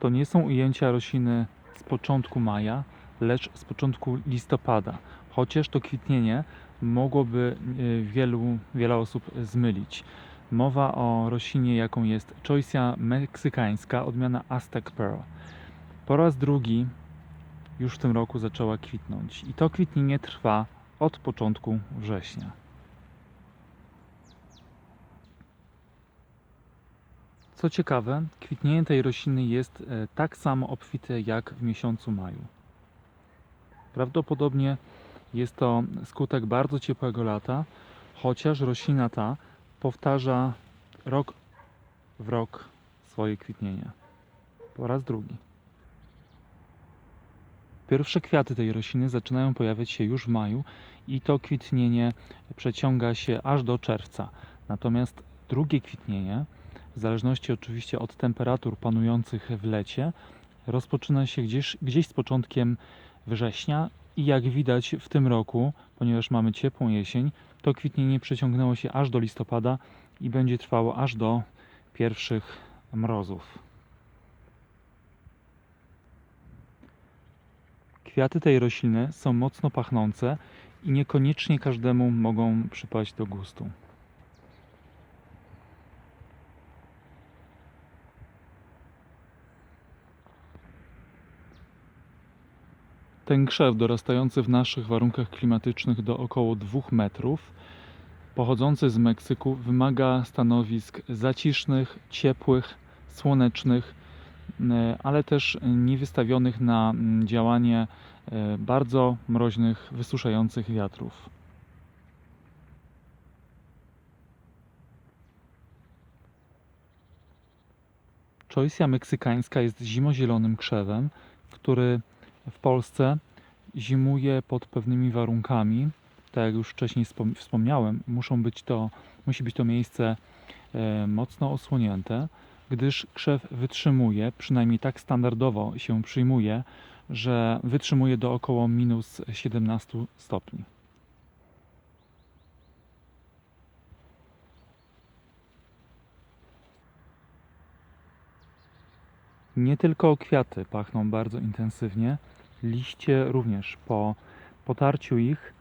To nie są ujęcia rośliny z początku maja, lecz z początku listopada. Chociaż to kwitnienie mogłoby y, wielu, wiele osób zmylić. Mowa o roślinie, jaką jest Choicea meksykańska, odmiana Aztec Pearl. Po raz drugi już w tym roku zaczęła kwitnąć. I to kwitnienie trwa od początku września. Co ciekawe, kwitnienie tej rośliny jest e, tak samo obfite jak w miesiącu maju. Prawdopodobnie jest to skutek bardzo ciepłego lata, chociaż roślina ta powtarza rok w rok swoje kwitnienie. Po raz drugi. Pierwsze kwiaty tej rośliny zaczynają pojawiać się już w maju i to kwitnienie przeciąga się aż do czerwca. Natomiast drugie kwitnienie, w zależności oczywiście od temperatur panujących w lecie, rozpoczyna się gdzieś, gdzieś z początkiem września i jak widać w tym roku, ponieważ mamy ciepłą jesień, to kwitnienie przeciągnęło się aż do listopada i będzie trwało aż do pierwszych mrozów. Kwiaty tej rośliny są mocno pachnące i niekoniecznie każdemu mogą przypaść do gustu. Ten krzew dorastający w naszych warunkach klimatycznych do około 2 metrów, pochodzący z Meksyku, wymaga stanowisk zacisznych, ciepłych, słonecznych, e, ale też nie wystawionych na działanie e, bardzo mroźnych, wysuszających wiatrów. Choicea meksykańska jest zimozielonym krzewem, który w Polsce zimuje pod pewnymi warunkami. Tak jak już wcześniej wspom- wspomniałem, muszą być to, musi być to miejsce e, mocno osłonięte, gdyż krzew wytrzymuje, przynajmniej tak standardowo się przyjmuje, że wytrzymuje do około minus 17 stopni. Nie tylko kwiaty pachną bardzo intensywnie, liście również po potarciu ich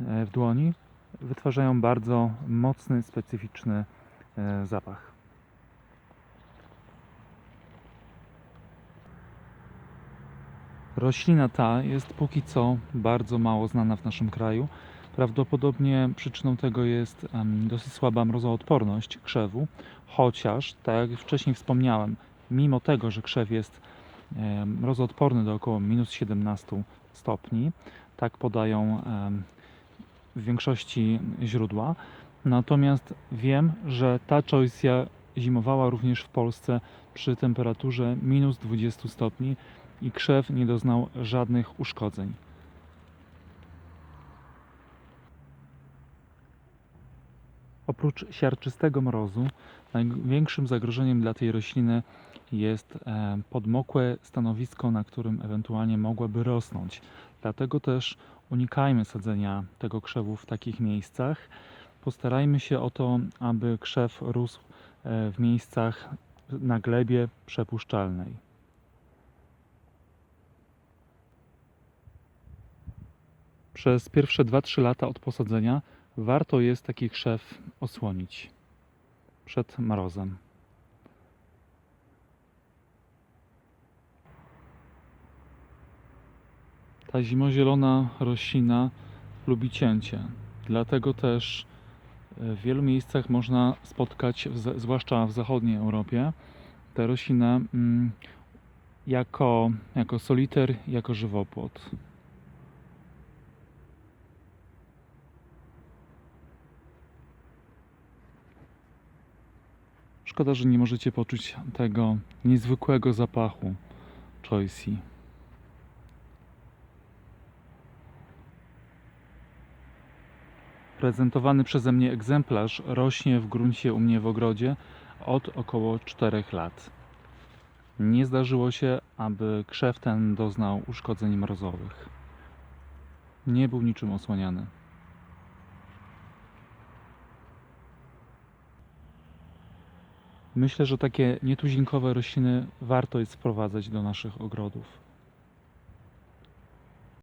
e, w dłoni wytwarzają bardzo mocny, specyficzny e, zapach. Roślina ta jest póki co bardzo mało znana w naszym kraju. Prawdopodobnie przyczyną tego jest dosyć słaba mrozoodporność krzewu, chociaż, tak jak wcześniej wspomniałem, mimo tego, że krzew jest mrozoodporny do około minus 17 stopni, tak podają w większości źródła. Natomiast wiem, że ta choicea zimowała również w Polsce przy temperaturze minus 20 stopni i krzew nie doznał żadnych uszkodzeń. Oprócz siarczystego mrozu, największym zagrożeniem dla tej rośliny jest e, podmokłe stanowisko, na którym ewentualnie mogłaby rosnąć. Dlatego też unikajmy sadzenia tego krzewu w takich miejscach. Postarajmy się o to, aby krzew rósł e, w miejscach na glebie przepuszczalnej. Przez pierwsze 2-3 lata od posadzenia warto jest taki krzew osłonić przed mrozem. Ta zimozielona roślina lubi cięcie, dlatego też e, w wielu miejscach można spotkać, zwłaszcza w zachodniej Europie, tę roślinę mm, jako, jako soliter, jako żywopłot. Szkoda, że nie możecie poczuć tego niezwykłego zapachu choicey. Prezentowany przeze mnie egzemplarz rośnie w gruncie u mnie w ogrodzie od około 4 lat. Nie zdarzyło się, aby krzew ten doznał uszkodzeń mrozowych. Nie był niczym osłaniany. Myślę, że takie nietuzinkowe rośliny warto jest wprowadzać do naszych ogrodów.